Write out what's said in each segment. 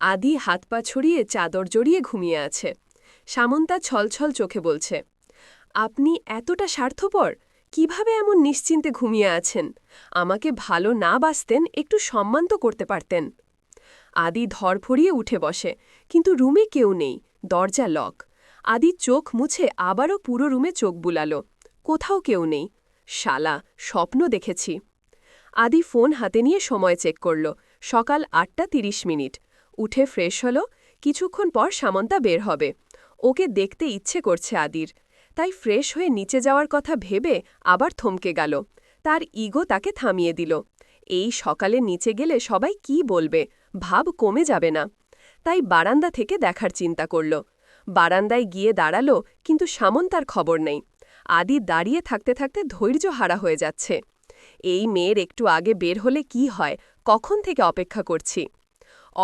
আদি হাত পা ছড়িয়ে চাদর জড়িয়ে ঘুমিয়ে আছে। সামন্তা ছলছল চোখে বলছে, আপনি এতটা স্বার্থপর, কীভাবে এমন নিশ্চিন্তে ঘুমিয়ে আছেন? আমাকে ভালো না বাসতেন, একটু সম্মান তো করতে পারতেন। আদি ধরফড়িয়ে উঠে বসে, কিন্তু রুমে কেউ নেই, দরজা লক। আদি চোখ মুছে আবারও পুরো রুমে চোখ বুলালো, কোথাও কেউ নেই, শালা, স্বপ্ন দেখেছি। আদি ফোন হাতে নিয়ে সময় চেক করল, সকাল আটটা তিরিশ মিনিট। উঠে ফ্রেশ হল, কিছুক্ষণ পর সামন্তা বের হবে। ওকে দেখতে ইচ্ছে করছে আদির। তাই ফ্রেশ হয়ে নিচে যাওয়ার কথা ভেবে আবার থমকে গেল। তার ইগো তাকে থামিয়ে দিল। এই সকালে নিচে গেলে সবাই কি বলবে? ভাব কমে যাবে না। তাই বারান্দা থেকে দেখার চিন্তা করল। বারান্দায় গিয়ে দাঁড়াল, কিন্তু সামন্তার খবর নেই। আদি দাঁড়িয়ে থাকতে থাকতে ধৈর্য হারা হয়ে যাচ্ছে। এই মেয়ের একটু আগে বের হলে কি হয়? কখন থেকে অপেক্ষা করছি?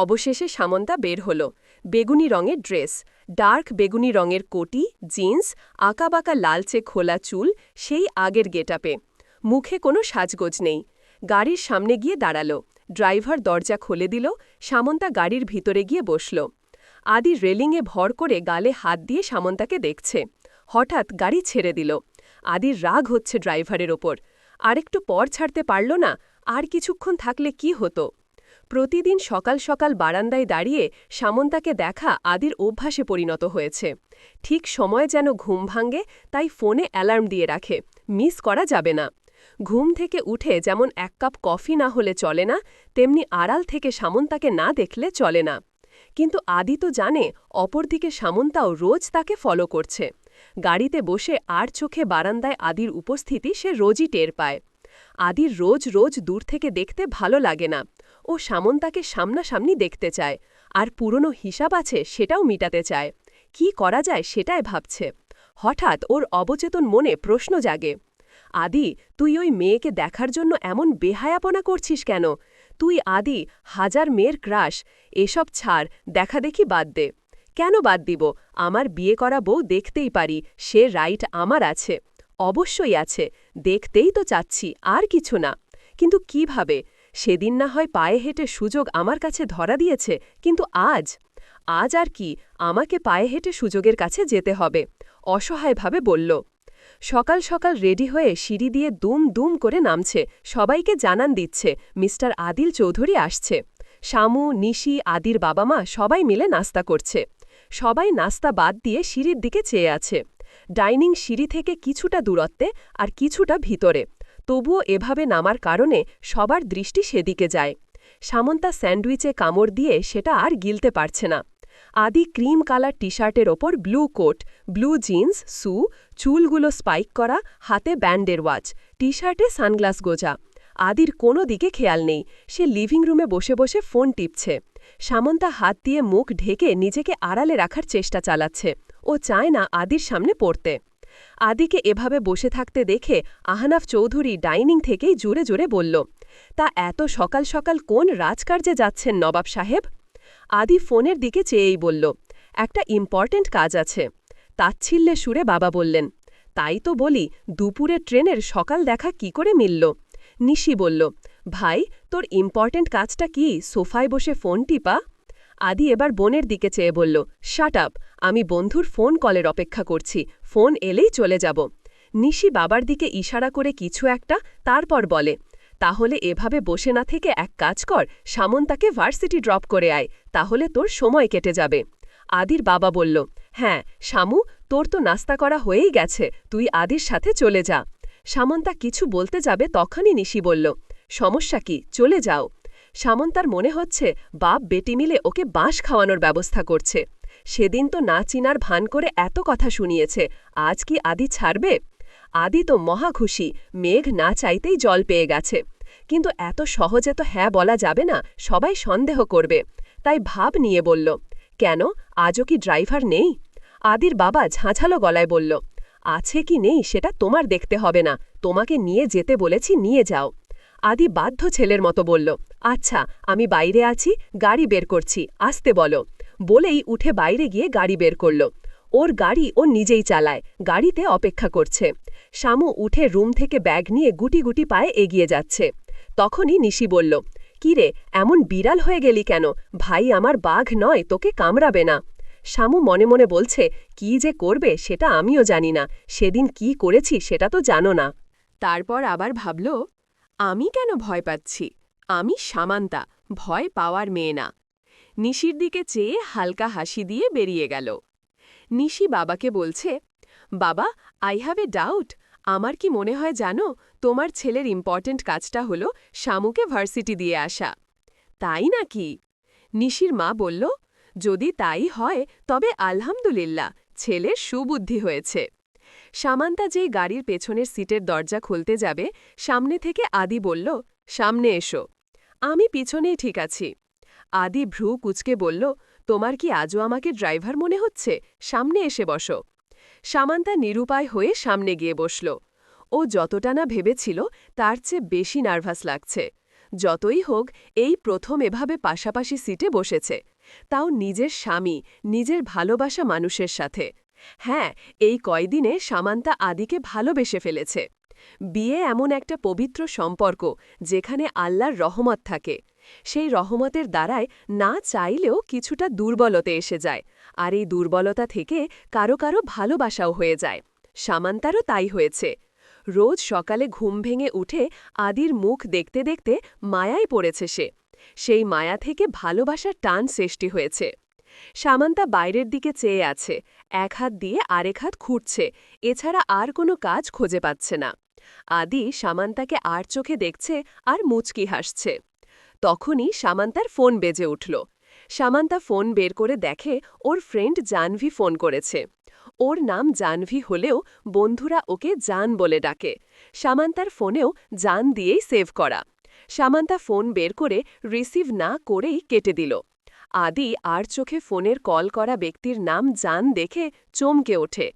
অবশেষে সামন্তা বের হল। বেগুনি রঙের ড্রেস, ডার্ক বেগুনি রঙের কোটি, জিন্স, আঁকাবাঁকা লালচে খোলা চুল, সেই আগের গেটাপে। মুখে কোনো সাজগোজ নেই। গাড়ির সামনে গিয়ে দাঁড়াল। ড্রাইভার দরজা খুলে দিল। সামন্তা গাড়ির ভিতরে গিয়ে বসল। আদি রেলিংয়ে ভর করে গালে হাত দিয়ে সামন্তাকে দেখছে। হঠাৎ গাড়ি ছেড়ে দিল। আদির রাগ হচ্ছে ড্রাইভারের ওপর। আরেকটু পর ছাড়তে পারল না। আর কিছুক্ষণ থাকলে কি হতো? প্রতিদিন সকাল সকাল বারান্দায় দাঁড়িয়ে সামন্তাকে দেখা আদির অভ্যাসে পরিণত হয়েছে। ঠিক সময় যেন ঘুম ভাঙ্গে তাই ফোনে অ্যালার্ম দিয়ে রাখে। মিস করা যাবে না। ঘুম থেকে উঠে যেমন এক কাপ কফি না হলে চলে না, তেমনি আড়াল থেকে সামন্তাকে না দেখলে চলে না। কিন্তু আদি তো জানে, অপরদিকে সামন্তাও রোজ তাকে ফলো করছে। গাড়িতে বসে আর চোখে বারান্দায় আদির উপস্থিতি সে রোজই টের পায়। আদির রোজ রোজ দূর থেকে দেখতে ভালো লাগে না। ও সামন্তাকে সামনাসামনি দেখতে চায়। আর পুরনো হিসাব আছে সেটাও মিটাতে চায়। কি করা যায় সেটাই ভাবছে। হঠাৎ ওর অবচেতন মনে প্রশ্ন জাগে। আদি, তুই ওই মেয়েকে দেখার জন্য এমন বেহায়াপনা করছিস কেন? তুই আদি, হাজার মেয়ের ক্রাশ। এসব ছাড়, দেখা দেখি বাদ দে। কেন বাদ দিব? আমার বিয়ে করা বউ দেখতেই পারি, সে রাইট আমার আছে। অবশ্যই আছে, দেখতেই তো চাচ্ছি, আর কিছু না। কিন্তু কীভাবে? সেদিন না হয় পায়ে হেঁটে সুযোগ আমার কাছে ধরা দিয়েছে, কিন্তু আজ আজ আর কি আমাকে পায়ে হেঁটে সুযোগের কাছে যেতে হবে, অসহায়ভাবে বলল। সকাল সকাল রেডি হয়ে সিঁড়ি দিয়ে দুম দুম করে নামছে, সবাইকে জানান দিচ্ছে, মিস্টার আদিল চৌধুরী আসছে। শামু, নিশি, আদির বাবা মা সবাই মিলে নাস্তা করছে। সবাই নাস্তা বাদ দিয়ে সিঁড়ির দিকে চেয়ে আছে। ডাইনিং সিঁড়ি থেকে কিছুটা দূরত্বে আর কিছুটা ভিতরে। তবুও এভাবে নামার কারণে সবার দৃষ্টি সেদিকে যায়। সামন্তা স্যান্ডউইচে কামড় দিয়ে সেটা আর গিলতে পারছে না। আদি ক্রিম কালার টি শার্টের ওপর ব্লু কোট, ব্লু জিন্স, সু, চুলগুলো স্পাইক করা, হাতে ব্যান্ডের ওয়াচ টি শার্টে সানগ্লাস গোজা। আদির কোনো দিকে খেয়াল নেই। সে লিভিং রুমে বসে বসে ফোন টিপছে। সামন্তা হাত দিয়ে মুখ ঢেকে নিজেকে আড়ালে রাখার চেষ্টা চালাচ্ছে। ও চায় না আদির সামনে পড়তে। আদিকে এভাবে বসে থাকতে দেখে আহনাফ চৌধুরী ডাইনিং থেকেই জুড়ে জুড়ে বলল, তা এত সকাল সকাল কোন রাজকার্যে যাচ্ছেন নবাব সাহেব? আদি ফোনের দিকে চেয়েই বলল, একটা ইম্পর্টেন্ট কাজ আছে। তাচ্ছিল্যে সুরে বাবা বললেন, তাই তো বলি, দুপুরে ট্রেনের সকাল দেখা কি করে মিলল? নিশি বলল, ভাই, তোর ইম্পর্টেন্ট কাজটা কি? সোফায় বসে ফোন টিপা? আদি এবার বোনের দিকে চেয়ে বলল, শাট আপ, আমি বন্ধুর ফোন কলের অপেক্ষা করছি, ফোন এলেই চলে যাব। নিশি বাবার দিকে ইশারা করে কিছু একটা তারপর বলে, তাহলে এভাবে বসে না থেকে এক কাজ কর, সামন্তাকে ভার্সিটি ড্রপ করে আয়, তাহলে তোর সময় কেটে যাবে। আদির বাবা বলল হ্যাঁ শামু, তোর তো নাস্তা করা হয়েই গেছে, তুই আদির সাথে চলে যা। সামন্তা কিছু বলতে যাবে তখনই নিশি বলল, সমস্যা কি? চলে যাও। সামন্তার মনে হচ্ছে বাপ বেটি মিলে ওকে বাঁশ খাওয়ানোর ব্যবস্থা করছে। সেদিন তো না চিনার ভান করে এত কথা শুনিয়েছে। আজ কি আদি ছাড়বে? আদি তো মহা খুশি, মেঘ না চাইতেই জল পেয়ে গেছে। কিন্তু এত সহজে তো হ্যাঁ বলা যাবে না, সবাই সন্দেহ করবে। তাই ভাব নিয়ে বলল, কেন? আজও কি ড্রাইভার নেই? আদির বাবা ঝাঁঝালো গলায় বলল, আছে কি নেই সেটা তোমার দেখতে হবে না। তোমাকে নিয়ে যেতে বলেছি, নিয়ে যাও। আদি বাধ্য ছেলের মতো বলল আচ্ছা আমি বাইরে আছি, গাড়ি বের করছি, আসতে বলো। বলেই উঠে বাইরে গিয়ে গাড়ি বের করল। ওর গাড়ি ও নিজেই চালায়, গাড়িতে অপেক্ষা করছে। শামু উঠে রুম থেকে ব্যাগ নিয়ে গুটি গুটি পায়ে এগিয়ে যাচ্ছে। তখনই নিশি বলল কিরে এমন বিড়াল হয়ে গেলি কেন? ভাই আমার বাঘ নয়, তোকে কামড়াবে না। শামু মনে মনে বলছে, কি যে করবে, সেটা আমিও জানি না। সেদিন কি করেছি, সেটা তো জানো না। তারপর আবার ভাবল আমি কেন ভয় পাচ্ছি? আমি সামান্তা, ভয় পাওয়ার মেয়ে না। নিশির দিকে চেয়ে হালকা হাসি দিয়ে বেরিয়ে গেল। নিশি বাবাকে বলছে, বাবা আই হ্যাভ এ ডাউট আমার কি মনে হয় জানো, তোমার ছেলের ইম্পর্ট্যান্ট কাজটা হলো শামুকে ভার্সিটি দিয়ে আসা। তাই নাকি? নিশির মা বলল, যদি তাই হয়, তবে আলহামদুলিল্লাহ, ছেলের সুবুদ্ধি হয়েছে। সামান্তা যেই গাড়ির পেছনের সিটের দরজা খুলতে যাবে, সামনে থেকে আদি বলল, সামনে এসো। আমি পিছনেই ঠিক আছি। আদি ভ্রু কুচকে বলল, তোমার কি আজও আমাকে ড্রাইভার মনে হচ্ছে? সামনে এসে বসো। সামান্তা নিরুপায় হয়ে সামনে গিয়ে বসল। ও যতটা না ভেবেছিল, তার চেয়ে বেশি নার্ভাস লাগছে। যতই হোক, এই প্রথম এভাবে পাশাপাশি সিটে বসেছে। তাও নিজের স্বামী, নিজের ভালোবাসা মানুষের সাথে। হ্যাঁ এই কয়দিনে সামান্তা আদিকে ভালোবেসে ফেলেছে। বিয়ে এমন একটা পবিত্র সম্পর্ক যেখানে আল্লাহর রহমত থাকে। সেই রহমতের দ্বারায় না চাইলেও কিছুটা দুর্বলতে এসে যায় আর এই দুর্বলতা থেকে কারও কারও ভালোবাসাও হয়ে যায়। সামান্তারও তাই হয়েছে। রোজ সকালে ঘুম ভেঙে উঠে আদির মুখ দেখতে দেখতে মায়ায় পড়েছে সে। সেই মায়া থেকে ভালোবাসার টান সৃষ্টি হয়েছে। সামান্তা বাইরের দিকে চেয়ে আছে, এক হাত দিয়ে আরেক হাত খুঁড়ছে, এছাড়া আর কোনো কাজ খুঁজে পাচ্ছে না। আদি সামান্তাকে আর চোখে দেখছে আর মুচকি হাসছে। তখনই সামান্তার ফোন বেজে উঠল। সামান্তা ফোন বের করে দেখে ওর ফ্রেন্ড জানভি ফোন করেছে। ওর নাম জানভি হলেও বন্ধুরা ওকে জান বলে ডাকে। সামান্তার ফোনেও জান দিয়েই সেভ করা। সামান্তা ফোন বের করে রিসিভ না করেই কেটে দিল। আদি আর চোখে ফোনের কল করা ব্যক্তির নাম জান দেখে চমকে ওঠে,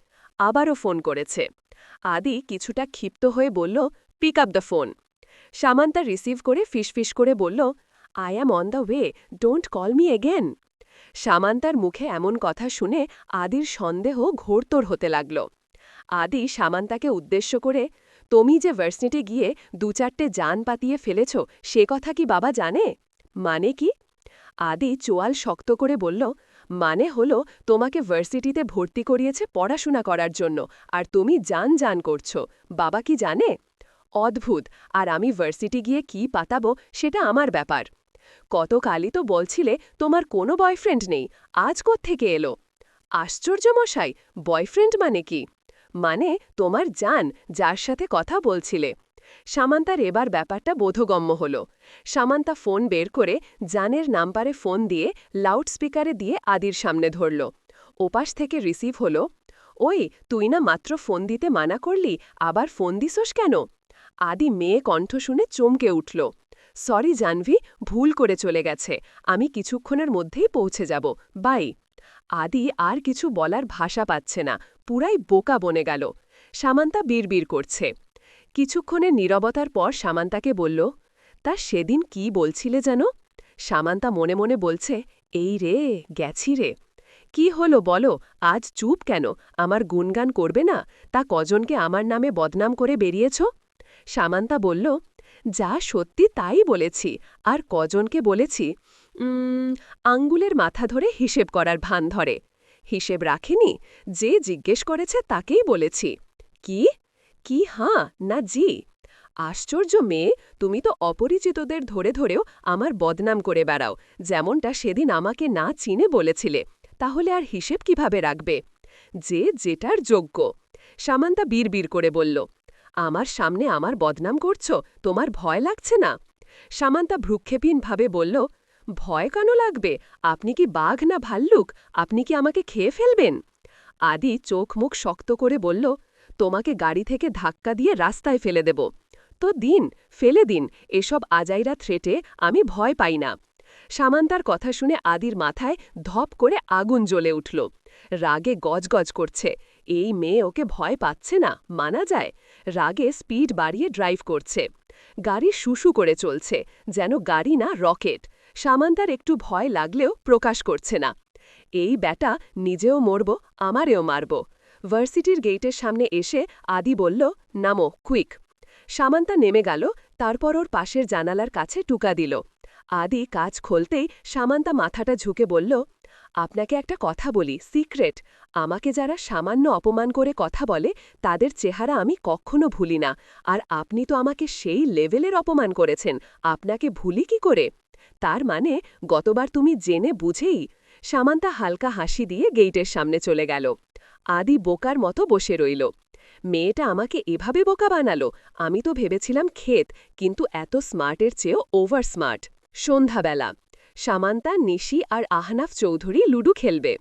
আবারও ফোন করেছে। আদি কিছুটা ক্ষিপ্ত হয়ে বলল pick up the phone Samantha receive করে ফিসফিস করে বলল I am on the way don't call me again সামান্তার মুখে এমন কথা শুনে আদির সন্দেহ ঘোরতর হতে লাগল। আদি সামান্তাকে উদ্দেশ্য করে, তুমি যে ভার্সিটি গিয়ে দু চারটে যান পাতিয়ে ফেলেছ, সে কথা কি বাবা জানে? মানে কি? আদি চোয়াল শক্ত করে বলল মানে হলো তোমাকে ভার্সিটিতে ভর্তি করিয়েছে পড়াশোনা করার জন্য, আর তুমি জান জান করছ। বাবা কি জানে? অদ্ভুত, আর আমি ভার্সিটি গিয়ে কি পাতাবো সেটা আমার ব্যাপার। কতকালই তো বলছিলে তোমার কোনো বয়ফ্রেন্ড নেই, আজ থেকে এলো? আশ্চর্য মশাই, বয়ফ্রেন্ড মানে কি? মানে তোমার জান যার সাথে কথা বলছিলে। সামান্তার এবার ব্যাপারটা বোধগম্য হল। সামান্তা ফোন বের করে জানের নাম্বারে ফোন দিয়ে লাউডস্পিকারে দিয়ে আদির সামনে ধরল। ওপাশ থেকে রিসিভ হল, ওই, তুই না মাত্র ফোন দিতে মানা করলি, আবার ফোন দিসোস কেন? আদি মেয়ে কণ্ঠ শুনে চমকে উঠল, সরি জানভি, ভুল করে চলে গেছে, আমি কিছুক্ষণের মধ্যেই পৌঁছে যাব, বাই। আদি আর কিছু বলার ভাষা পাচ্ছে না, পুরাই বোকা বনে গেল। সামান্তা বিড়বিড় করছে কিছুক্ষণের নীরবতার পর সামান্তাকে বলল, তা সেদিন কি বলছিলে যেন? সামান্তা মনে মনে বলছে, এই রে, গেছি রে। কি হলো বলো, আজ চুপ কেন? আমার গুনগান করবে না? তা কজনকে আমার নামে বদনাম করে বেরিয়েছ? সামান্তা বলল, যা সত্যি তাই বলেছি, আর কজনকে বলেছি আঙ্গুলের মাথা ধরে হিসেব করার ভান ধরে। হিসেব রাখেনি? যে জিজ্ঞেস করেছে তাকেই বলেছি। কি? কি, হাঁ, না জি। আশ্চর্য মেয়ে, তুমি তো অপরিচিতদের ধরে ধরেও আমার বদনাম করে বেড়াও, যেমনটা সেদিন আমাকে না চিনে বলেছিলে, তাহলে আর হিসেব কীভাবে রাখবে? যে যেটার যোগ্য। সামান্তা বীর করে বলল, আমার সামনে আমার বদনাম করছ? তোমার ভয় লাগছে না? সামান্তা ভ্রুক্ষেপীনভাবে বলল, ভয় কেন লাগবে? আপনি কি বাঘ না ভাল্লুক? আপনি কি আমাকে খেয়ে ফেলবেন? আদি চোখ মুখ শক্ত করে বলল তোমাকে গাড়ি থেকে ধাক্কা দিয়ে রাস্তায় ফেলে দেব। তো দিন, ফেলে দিন, এসব আজাইরা থ্রেটে আমি ভয় পাই না। সামান্তার কথা শুনে আদির মাথায় ধপ করে আগুন জ্বলে উঠল। রাগে গজগজ করছে। এই মেয়ে ওকে ভয় পাচ্ছে না, মানা যায়? রাগে স্পিড বাড়িয়ে ড্রাইভ করছে। গাড়ি শুশু করে চলছে, যেন গাড়ি না রকেট। সামান্তার একটু ভয় লাগলেও প্রকাশ করছে না। এই ব্যাটা নিজেও মরব, আমারেও মারব। ভার্সিটির গেটের সামনে এসে আদি বলল, নামো, কুইক। সামান্তা নেমে গেল, তারপর ওর পাশের জানালার কাছে টুকা দিল। আদি কাজ খুলতেই সামান্তা মাথাটা ঝুঁকে বলল, আপনাকে একটা কথা বলি, সিক্রেট। আমাকে যারা সামান্য অপমান করে কথা বলে, তাদের চেহারা আমি কখনো ভুলি না। আর আপনি তো আমাকে সেই লেভেলের অপমান করেছেন, আপনাকে ভুলি কি করে? তার মানে গতবার তুমি জেনে বুঝেই? সামান্তা হালকা হাসি দিয়ে গেইটের সামনে চলে গেল। আদি বোকার মতো বসে রইল। মেয়েটা আমাকে এভাবে বোকা বানালো, আমি তো ভেবেছিলাম ক্ষেত, কিন্তু এত স্মার্টের চেয়েও ওভার স্মার্ট। সন্ধ্যাবেলা, সামান্তা, নিশি আর আহনাফ চৌধুরী লুডু খেলবে।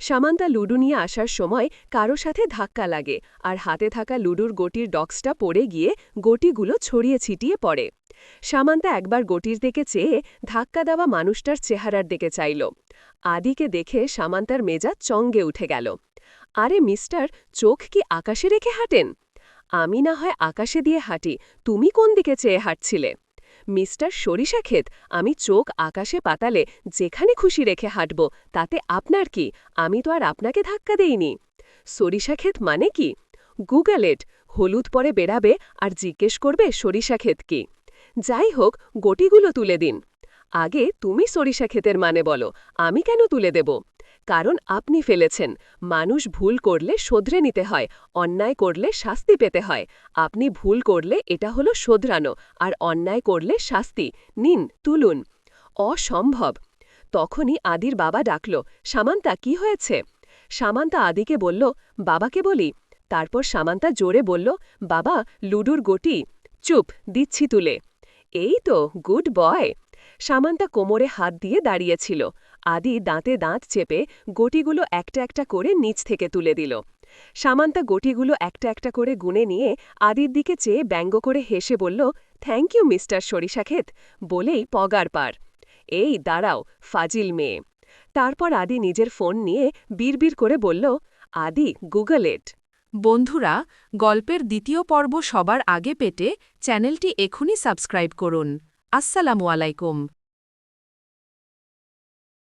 সামান্তা লুডু নিয়ে আসার সময় কারও সাথে ধাক্কা লাগে আর হাতে থাকা লুডুর গটির ডক্সটা পড়ে গিয়ে গটিগুলো ছড়িয়ে ছিটিয়ে পড়ে। সামান্তা একবার গটির দিকে চেয়ে ধাক্কা দেওয়া মানুষটার চেহারার দিকে চাইল। আদিকে দেখে সামান্তার মেজাজ চঙ্গে উঠে গেল। আরে মিস্টার, চোখ কি আকাশে রেখে হাঁটেন? আমি না হয় আকাশে দিয়ে হাঁটি, তুমি কোন দিকে চেয়ে হাঁটছিলে? মিস্টার সরিষা ক্ষেত, আমি চোখ আকাশে পাতালে যেখানে খুশি রেখে হাঁটব, তাতে আপনার কি? আমি তো আর আপনাকে ধাক্কা দেইনি। সরিষা ক্ষেত মানে কি? গুগল এট হলুদ পরে বেড়াবে আর জিজ্ঞেস করবে সরিষা ক্ষেত কি। যাই হোক, গটিগুলো তুলে দিন। আগে তুমি সরিষা ক্ষেতের মানে বলো, আমি কেন তুলে দেব? কারণ আপনি ফেলেছেন। মানুষ ভুল করলে শোধরে নিতে হয়, অন্যায় করলে শাস্তি পেতে হয়। আপনি ভুল করলে এটা হলো শোধরানো, আর অন্যায় করলে শাস্তি। নিন, তুলুন। অসম্ভব। তখনই আদির বাবা ডাকল, সামান্তা, কি হয়েছে? সামান্তা আদিকে বলল, বাবাকে বলি? তারপর সামান্তা জোরে বলল, বাবা, লুডুর গটি চুপ, দিচ্ছি তুলে। এই তো, গুড বয়। সামান্তা কোমরে হাত দিয়ে দাঁড়িয়েছিল। আদি দাঁতে দাঁত চেপে গটিগুলো একটা একটা করে নিচ থেকে তুলে দিল। সামান্তা গটিগুলো একটা একটা করে গুনে নিয়ে আদির দিকে চেয়ে ব্যঙ্গ করে হেসে বলল থ্যাংক ইউ মিস্টার সরিষাক্ষেত, বলেই পগার পার। এই, দাঁড়াও, ফাজিল মেয়ে। তারপর আদি নিজের ফোন নিয়ে বিড়বিড় করে বলল, আদি, গুগল এট বন্ধুরা, গল্পের দ্বিতীয় পর্ব সবার আগে পেতে চ্যানেলটি এখনই সাবস্ক্রাইব করুন। আসসালামু আলাইকুম।